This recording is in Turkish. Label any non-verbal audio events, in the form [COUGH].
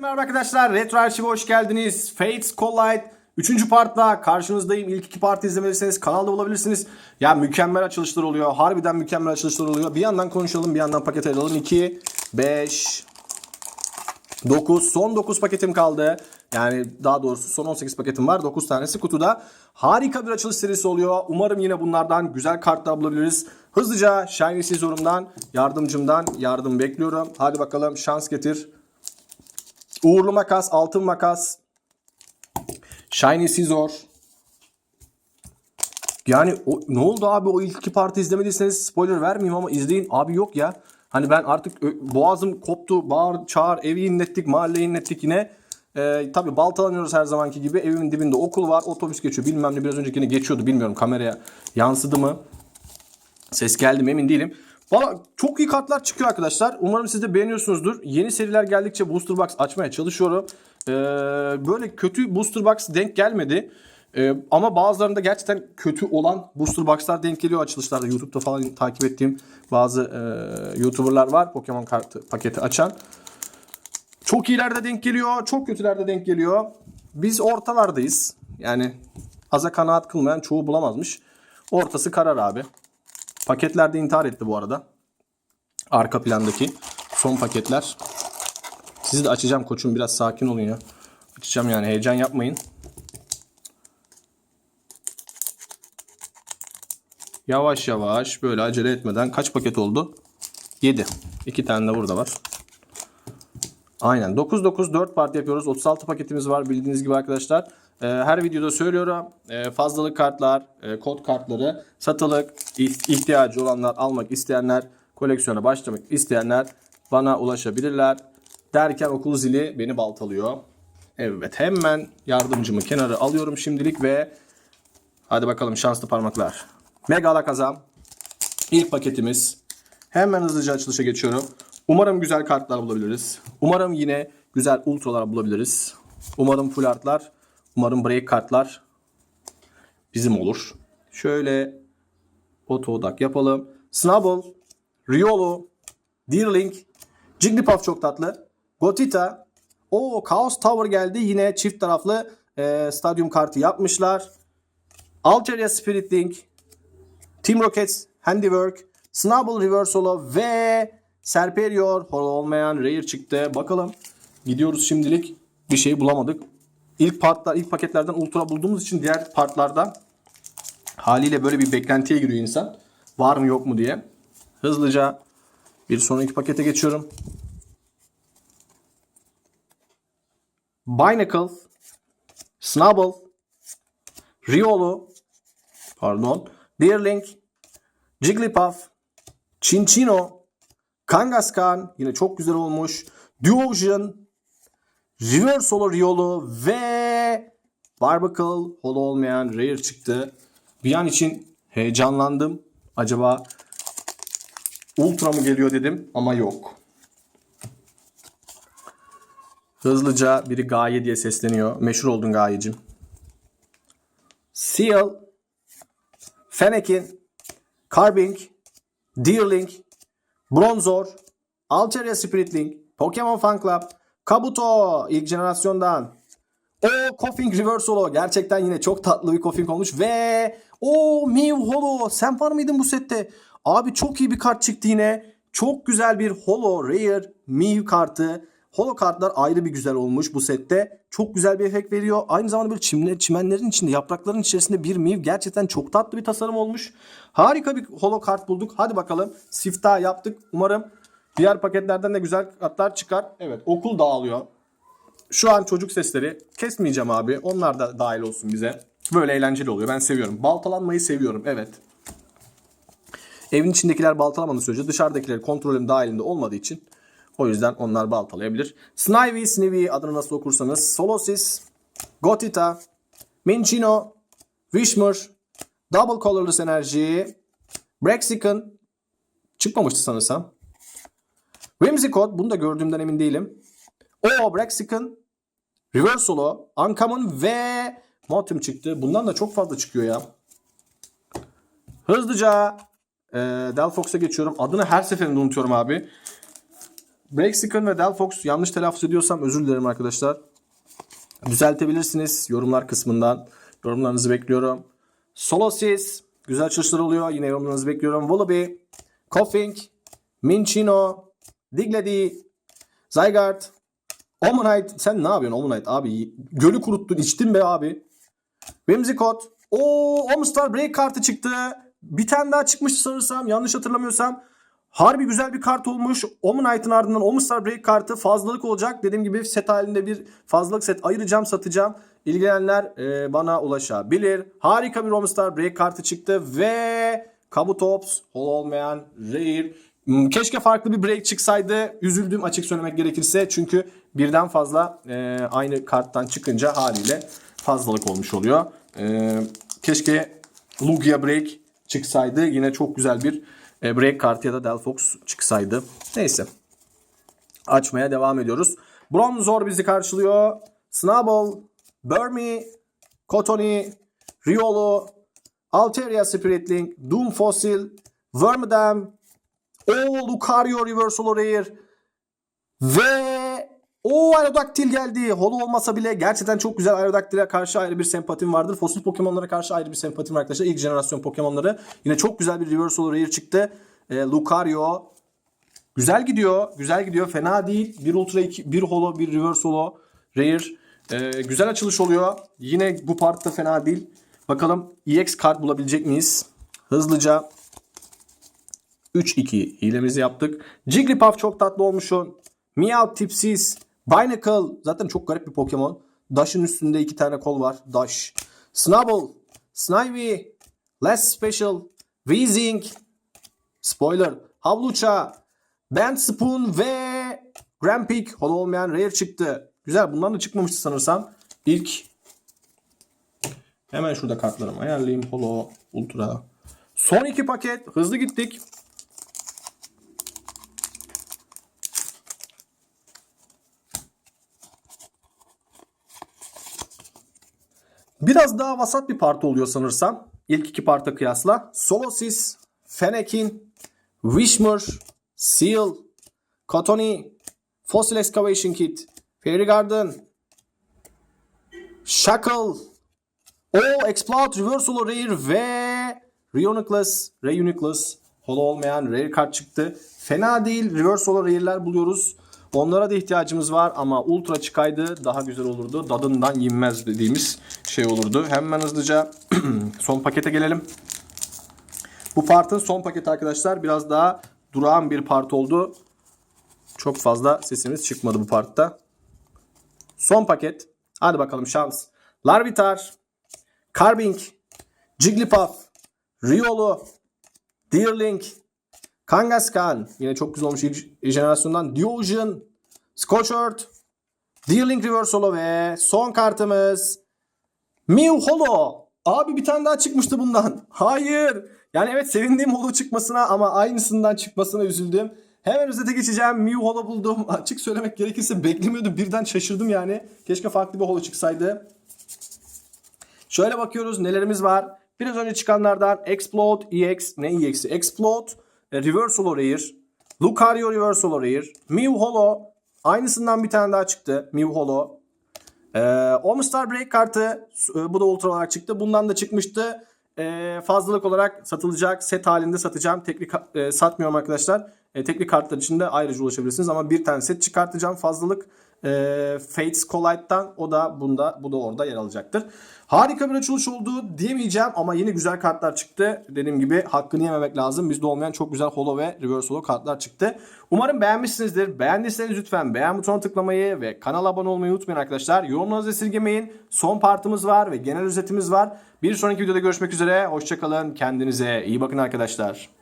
Merhaba arkadaşlar, Retro Arşiv'e hoş geldiniz. Fates Collide 3. partla karşınızdayım. İlk iki partı izlemediyseniz kanalda bulabilirsiniz. Ya mükemmel açılışlar oluyor. Harbiden mükemmel açılışlar oluyor. Bir yandan konuşalım, bir yandan paket alalım. 2, 5, 9. Son 9 paketim kaldı. Yani daha doğrusu son 18 paketim var. 9 tanesi kutuda. Harika bir açılış serisi oluyor. Umarım yine bunlardan güzel kartlar bulabiliriz. Hızlıca Shiny Scissor'umdan, yardımcımdan yardım bekliyorum. Hadi bakalım şans getir. Uğurlu makas, altın makas. Shiny Scizor. Yani o, ne oldu abi o ilk iki parti izlemediyseniz spoiler vermeyeyim ama izleyin. Abi yok ya. Hani ben artık boğazım koptu. Bağır, çağır, evi inlettik, mahalleyi inlettik yine. Ee, tabii baltalanıyoruz her zamanki gibi. Evimin dibinde okul var, otobüs geçiyor. Bilmem ne biraz önceki yine geçiyordu. Bilmiyorum kameraya yansıdı mı? Ses geldi mi emin değilim. Valla çok iyi kartlar çıkıyor arkadaşlar. Umarım siz de beğeniyorsunuzdur. Yeni seriler geldikçe Booster Box açmaya çalışıyorum. Ee, böyle kötü Booster Box denk gelmedi. Ee, ama bazılarında gerçekten kötü olan Booster Box'lar denk geliyor açılışlarda. YouTube'da falan takip ettiğim bazı e, YouTuber'lar var. Pokemon kartı paketi açan. Çok iyilerde denk geliyor. Çok kötülerde denk geliyor. Biz ortalardayız. Yani aza kanaat kılmayan çoğu bulamazmış. Ortası karar abi. Paketlerde intihar etti bu arada. Arka plandaki son paketler. Sizi de açacağım koçum biraz sakin olun ya. Açacağım yani heyecan yapmayın. Yavaş yavaş böyle acele etmeden kaç paket oldu? 7. 2 tane de burada var. Aynen 9-9 4 parti yapıyoruz. 36 paketimiz var bildiğiniz gibi arkadaşlar. Ee, her videoda söylüyorum. Ee, fazlalık kartlar, e, kod kartları, satılık, ih- ihtiyacı olanlar, almak isteyenler, koleksiyona başlamak isteyenler bana ulaşabilirler. Derken okul zili beni baltalıyor. Evet hemen yardımcımı kenara alıyorum şimdilik ve hadi bakalım şanslı parmaklar. Mega Alakazam. İlk paketimiz. Hemen hızlıca açılışa geçiyorum. Umarım güzel kartlar bulabiliriz. Umarım yine güzel ultralar bulabiliriz. Umarım full artlar. Umarım break kartlar bizim olur. Şöyle auto odak yapalım. Snubble, Riolu, Deerling, Jigglypuff çok tatlı. Gotita, o Chaos Tower geldi. Yine çift taraflı e, stadyum kartı yapmışlar. Altaria Spirit Link, Team Rockets, Handiwork, Snubble Reverse Holo ve Serperior olmayan Rare çıktı. Bakalım. Gidiyoruz şimdilik. Bir şey bulamadık. İlk partlar, ilk paketlerden ultra bulduğumuz için diğer partlardan haliyle böyle bir beklentiye giriyor insan. Var mı yok mu diye. Hızlıca bir sonraki pakete geçiyorum. Binacle, Snubble, Riolu, pardon, Deerling, Jigglypuff, Chinchino, Kangaskhan yine çok güzel olmuş. Duosion, Reverse Holo Riolu ve Barbacle holo olmayan Rare çıktı. Bir an için heyecanlandım. Acaba Ultra mı geliyor dedim ama yok. Hızlıca biri Gaye diye sesleniyor. Meşhur oldun Gaye'cim. Seal, Fennekin, Carbink, Deerling, Bronzor, Altaria Spiritling, Pokemon Fan Club, Kabuto ilk jenerasyondan. O Koffing Reverse gerçekten yine çok tatlı bir Koffing olmuş ve o Mew Holo sen var mıydın bu sette? Abi çok iyi bir kart çıktı yine. Çok güzel bir Holo Rare Mew kartı. Holo kartlar ayrı bir güzel olmuş bu sette. Çok güzel bir efekt veriyor. Aynı zamanda böyle çimler, çimenlerin içinde, yaprakların içerisinde bir Mew gerçekten çok tatlı bir tasarım olmuş. Harika bir holo kart bulduk. Hadi bakalım. Siftah yaptık. Umarım diğer paketlerden de güzel kartlar çıkar. Evet okul dağılıyor. Şu an çocuk sesleri kesmeyeceğim abi. Onlar da dahil olsun bize. Böyle eğlenceli oluyor. Ben seviyorum. Baltalanmayı seviyorum. Evet. Evin içindekiler baltalamadığı sürece dışarıdakiler kontrolüm dahilinde olmadığı için o yüzden onlar baltalayabilir. Snivy, Snivy adını nasıl okursanız. Solosis, Gotita, Minchino, Wishmer, Double Colorless Enerji, Brexicon çıkmamıştı sanırsam. Whimsicott bunu da gördüğümden emin değilim. O Brexicon, Reverse Holo, Uncommon ve Motum çıktı. Bundan da çok fazla çıkıyor ya. Hızlıca e, Delphox'a geçiyorum. Adını her seferinde unutuyorum abi. Brexican ve Delphox yanlış telaffuz ediyorsam özür dilerim arkadaşlar. Düzeltebilirsiniz yorumlar kısmından. Yorumlarınızı bekliyorum. Solosis. Güzel çalışmalar oluyor. Yine yorumlarınızı bekliyorum. Wallaby. Coughing. Minchino. Digledy. Zygarde. Omonite. Sen ne yapıyorsun Omonite abi? Gölü kuruttun içtin be abi. Whimsicott. Oo Omstar Break kartı çıktı. Bir tane daha çıkmıştı sanırsam. Yanlış hatırlamıyorsam. Harbi güzel bir kart olmuş. Omonite'ın ardından Omstar Break kartı fazlalık olacak. Dediğim gibi set halinde bir fazlalık set ayıracağım satacağım. İlgilenenler e, bana ulaşabilir. Harika bir Omstar Break kartı çıktı ve Kabutops hol olmayan Rare. Hmm, Keşke farklı bir break çıksaydı. Üzüldüm açık söylemek gerekirse. Çünkü birden fazla e, aynı karttan çıkınca haliyle fazlalık olmuş oluyor. E, keşke Lugia break çıksaydı. Yine çok güzel bir e, break kartı ya da Delphox çıksaydı. Neyse. Açmaya devam ediyoruz. Bronzor bizi karşılıyor. Snubble, Burmy, Cotony, Riolo, Altaria Spiritling, Doom Fossil, Wormadam, o Lucario Reversal Rare ve o Aerodactyl geldi. Holo olmasa bile gerçekten çok güzel Aerodactyl'e karşı ayrı bir sempatim vardır. Fosil Pokemon'lara karşı ayrı bir sempatim var arkadaşlar. İlk jenerasyon Pokemon'ları. Yine çok güzel bir Reversal Rare çıktı. E, Lucario güzel gidiyor. Güzel gidiyor. Fena değil. Bir Ultra 2, bir Holo, bir Reverse Holo Rare. E, güzel açılış oluyor. Yine bu partta fena değil. Bakalım EX kart bulabilecek miyiz? Hızlıca 3-2 hilemizi yaptık. Jigglypuff çok tatlı olmuşsun. Meow tipsiz. Binacle zaten çok garip bir Pokemon. Dash'ın üstünde iki tane kol var. Dash. Snubble. Snivy. Less Special. Weezing. Spoiler. Havlucha. Band Spoon ve Grampig. Holo olmayan Rare çıktı. Güzel. Bundan da çıkmamıştı sanırsam. İlk Hemen şurada kartlarımı ayarlayayım. Holo, Ultra. Son iki paket. Hızlı gittik. Biraz daha vasat bir parti oluyor sanırsam. İlk iki parta kıyasla. Solosis, Fennekin, Wishmer, Seal, Cotony, Fossil Excavation Kit, Fairy Garden, Shackle, o Explode, Reversal Rare ve Reuniclus, Reuniclus holo olmayan rare kart çıktı. Fena değil. Reversal Rare'ler buluyoruz. Onlara da ihtiyacımız var ama Ultra çıkaydı daha güzel olurdu. Dadından yenmez dediğimiz şey olurdu. Hemen hızlıca [CLEARS THROAT] son pakete gelelim. Bu partın son paketi arkadaşlar biraz daha durağan bir part oldu. Çok fazla sesimiz çıkmadı bu partta. Son paket. Hadi bakalım şans. Larvitar, Carbink, Jigglypuff, Riolu, Deerling, Kangaskhan. Yine çok güzel olmuş ilk jenerasyondan. Diyojen, Scorchert, Deerling Reversalo ve son kartımız Mew Holo. Abi bir tane daha çıkmıştı bundan. [LAUGHS] Hayır. Yani evet sevindiğim Holo çıkmasına ama aynısından çıkmasına üzüldüm. Hemen özete geçeceğim. Mew Holo buldum. [LAUGHS] Açık söylemek gerekirse beklemiyordum. Birden şaşırdım yani. Keşke farklı bir Holo çıksaydı. Şöyle bakıyoruz nelerimiz var. Biraz önce çıkanlardan Explode EX ne EX'i? Explode e, Reversal Rare, Lucario Reversal Rare, Mew Holo aynısından bir tane daha çıktı. Mew Holo. Ee, Omstar Break kartı e, bu da ultra olarak çıktı. Bundan da çıkmıştı. Ee, fazlalık olarak satılacak. Set halinde satacağım. Teknik e, satmıyorum arkadaşlar. E, teknik kartlar için de ayrıca ulaşabilirsiniz ama bir tane set çıkartacağım fazlalık. E, Fates Collide'dan o da bunda bu da orada yer alacaktır. Harika bir açılış oldu diyemeyeceğim ama yine güzel kartlar çıktı. Dediğim gibi hakkını yememek lazım. Bizde olmayan çok güzel holo ve reverse holo kartlar çıktı. Umarım beğenmişsinizdir. Beğendiyseniz lütfen beğen butonuna tıklamayı ve kanala abone olmayı unutmayın arkadaşlar. Yorumlarınızı esirgemeyin. Son partımız var ve genel özetimiz var. Bir sonraki videoda görüşmek üzere. Hoşçakalın. Kendinize iyi bakın arkadaşlar.